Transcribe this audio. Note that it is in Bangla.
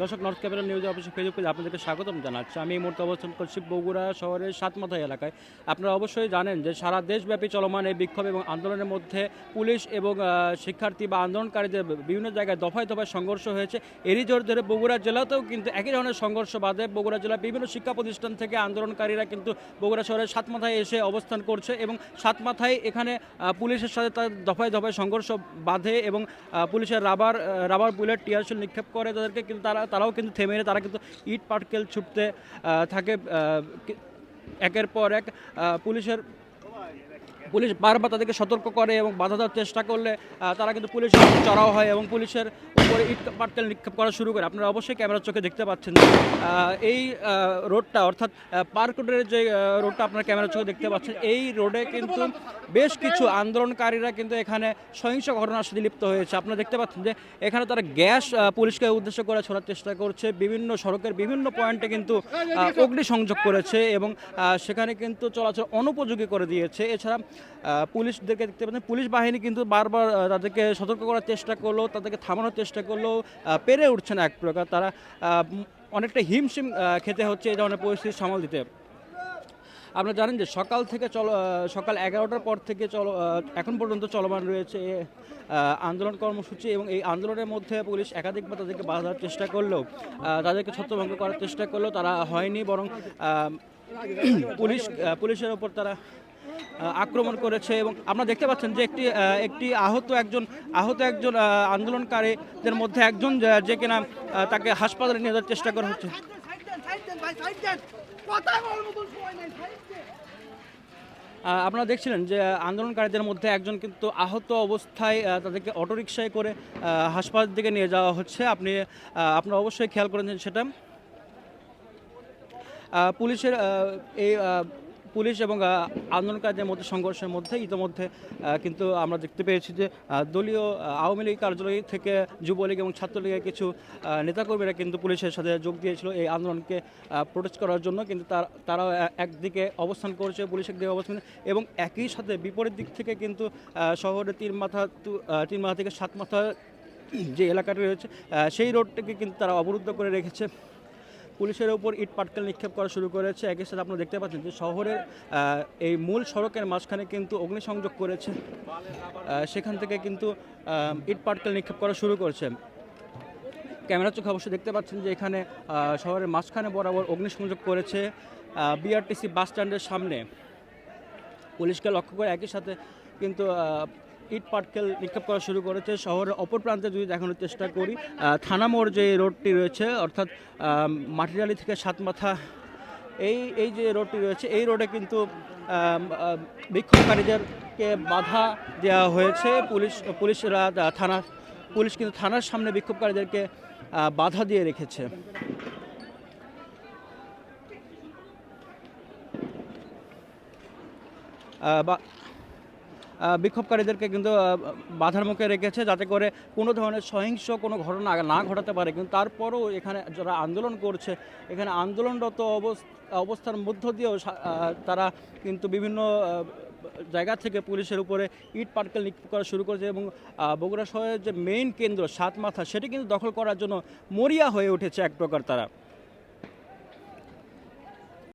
দর্শক নর্থ ক্যাপিটাল নিউজ অফিসের ফেসবুক পেজে আপনাদেরকে স্বাগতম জানাচ্ছি। আমি এই মুহূর্তে অবস্থান করছি বগুড়া শহরের সাতমাথা এলাকায়। আপনারা অবশ্যই জানেন যে সারা দেশব্যাপী চলমান এই বিক্ষোভ এবং আন্দোলনের মধ্যে পুলিশ এবং শিক্ষার্থী বা আন্দোলনকারীদের বিভিন্ন জায়গায় দফায় দফায় সংঘর্ষ হয়েছে। এরই জোর ধরে বগুড়া জেলাতেও কিন্তু একই ধরনের সংঘর্ষ বাদে বগুড়া জেলার বিভিন্ন শিক্ষা প্রতিষ্ঠান থেকে আন্দোলনকারীরা কিন্তু বগুড়া শহরের সাতমাথায় এসে অবস্থান করছে এবং সাতমাথায় এখানে পুলিশের সাথে তার দফায় দফায় সংঘর্ষ বাধে এবং পুলিশের রাবার রাবার বুলেট টিয়ারশেল নিক্ষেপ করে। তাদেরকে কিন্তু তারা তারাও কিন্তু থেমে নেই তারা কিন্তু ইট পাটকেল ছুটতে থাকে একের পর এক পুলিশের পুলিশ বারবার তাদেরকে সতর্ক করে এবং বাধা দেওয়ার চেষ্টা করলে তারা কিন্তু পুলিশের চড়াও হয় এবং পুলিশের উপরে ইট পাটকেল নিক্ষেপ করা শুরু করে। আপনারা অবশ্যই ক্যামেরার চোখে দেখতে পাচ্ছেন এই রোডটা অর্থাৎ পার্ক রোডের যে রোডটা আপনারা ক্যামেরার চোখে দেখতে পাচ্ছেন এই রোডে কিন্তু বেশ কিছু আন্দোলনকারীরা কিন্তু এখানে সহিংস ঘটনার সাথে লিপ্ত হয়েছে। আপনারা দেখতে পাচ্ছেন যে এখানে তারা গ্যাস পুলিশকে উদ্দেশ্য করে ছোড়ার চেষ্টা করছে বিভিন্ন সড়কের বিভিন্ন পয়েন্টে কিন্তু আহ, অগ্নিসংযোগ করেছে এবং সেখানে কিন্তু চলাচল অনুপযোগী করে দিয়েছে। এছাড়া পুলিশদেরকে দেখতে পাচ্ছেন। পুলিশ বাহিনী কিন্তু বারবার তাদেরকে সতর্ক করার চেষ্টা করল তাদেরকে থামানোর চেষ্টা করলেও আহ, পেরে উঠছে না এক প্রকার। তারা অনেকটা হিমশিম খেতে হচ্ছে এই ধরনের পরিস্থিতি সামাল দিতে। আপনারা জানেন যে সকাল থেকে চল সকাল এগারোটার পর থেকে চল এখন পর্যন্ত চলমান রয়েছে আন্দোলন কর্মসূচি এবং এই আন্দোলনের মধ্যে পুলিশ একাধিকবার তাদেরকে বাধার চেষ্টা করলেও তাদেরকে ছত্রভঙ্গ করার চেষ্টা করলেও তারা হয়নি বরং পুলিশ পুলিশের ওপর তারা আক্রমণ করেছে এবং আপনারা দেখতে পাচ্ছেন যে একটি একটি আহত একজন আহত একজন আন্দোলনকারীদের মধ্যে একজন যে- কিনা তাকে হাসপাতালে নিয়ে যাওয়ার চেষ্টা করা হচ্ছে। আপনারা দেখছিলেন যে আন্দোলনকারীদের মধ্যে একজন কিন্তু আহত অবস্থায় তাদেরকে অটোরিকশায় করে আহ, হাসপাতালের দিকে নিয়ে যাওয়া হচ্ছে। আপনি আপনারা অবশ্যই খেয়াল করেছেন সেটা পুলিশের এই পুলিশ এবং আন্দোলনকারীদের মধ্যে সংঘর্ষের মধ্যে ইতিমধ্যে কিন্তু আমরা দেখতে পেয়েছি যে দলীয় আওয়ামী লীগ কার্যালয় থেকে যুবলীগ এবং ছাত্রলীগের কিছু নেতাকর্মীরা কিন্তু পুলিশের সাথে যোগ দিয়েছিল এই আন্দোলনকে প্রোটেস্ট করার জন্য। কিন্তু তার একদিকে অবস্থান করছে পুলিশ একদিকে অবস্থান এবং একই সাথে বিপরীত দিক থেকে কিন্তু আহ, শহরের তিন মাথা তিন মাথা থেকে সাত মাথা যে এলাকাটি রয়েছে সেই রোডটিকে কিন্তু তারা অবরুদ্ধ করে রেখেছে। পুলিশের উপর ইট পাটকেল নিক্ষেপ করা শুরু করেছে। একই সাথে আপনারা দেখতে পাচ্ছেন যে শহরের এই মূল সড়কের মাঝখানে কিন্তু অগ্নিসংযোগ করেছে। সেখান থেকে কিন্তু ইট পাটকেল নিক্ষেপ করা শুরু করেছে। ক্যামেরা চোখে অবশ্যই দেখতে পাচ্ছেন যে এখানে শহরের মাঝখানে বরাবর অগ্নিসংযোগ করেছে বিআরটিসি বাস স্ট্যান্ডের সামনে। পুলিশকে লক্ষ্য করে একই সাথে কিন্তু ইট পাটকেল নিক্ষেপ করা শুরু করেছে। শহরের অপর প্রান্তে যদি দেখানোর চেষ্টা করি থানা মোড় যে রোডটি রয়েছে, অর্থাৎ মাটিরালি থেকে সাতমাথা, এই এই যে রোডটি রয়েছে, এই রোডে কিন্তু বিক্ষোভকারীদেরকে বাধা দেওয়া হয়েছে। পুলিশ, পুলিশরা থানা, পুলিশ কিন্তু থানার সামনে বিক্ষোভকারীদেরকে বাধা দিয়ে রেখেছে। বা বিক্ষোভকারীদেরকে কিন্তু বাধার মুখে রেখেছে যাতে করে কোনো ধরনের সহিংস কোনো ঘটনা না ঘটাতে পারে। কিন্তু তারপরও এখানে যারা আন্দোলন করছে, এখানে আন্দোলনরত অবস- অবস্থার মধ্য দিয়েও তারা কিন্তু বিভিন্ন জায়গা থেকে পুলিশের উপরে ইট পাটকেল নিক্ষেপ করা শুরু করেছে এবং বগুড়া শহরের যে মেইন কেন্দ্র সাত মাথা সেটি কিন্তু দখল করার জন্য মরিয়া হয়ে উঠেছে এক প্রকার তারা।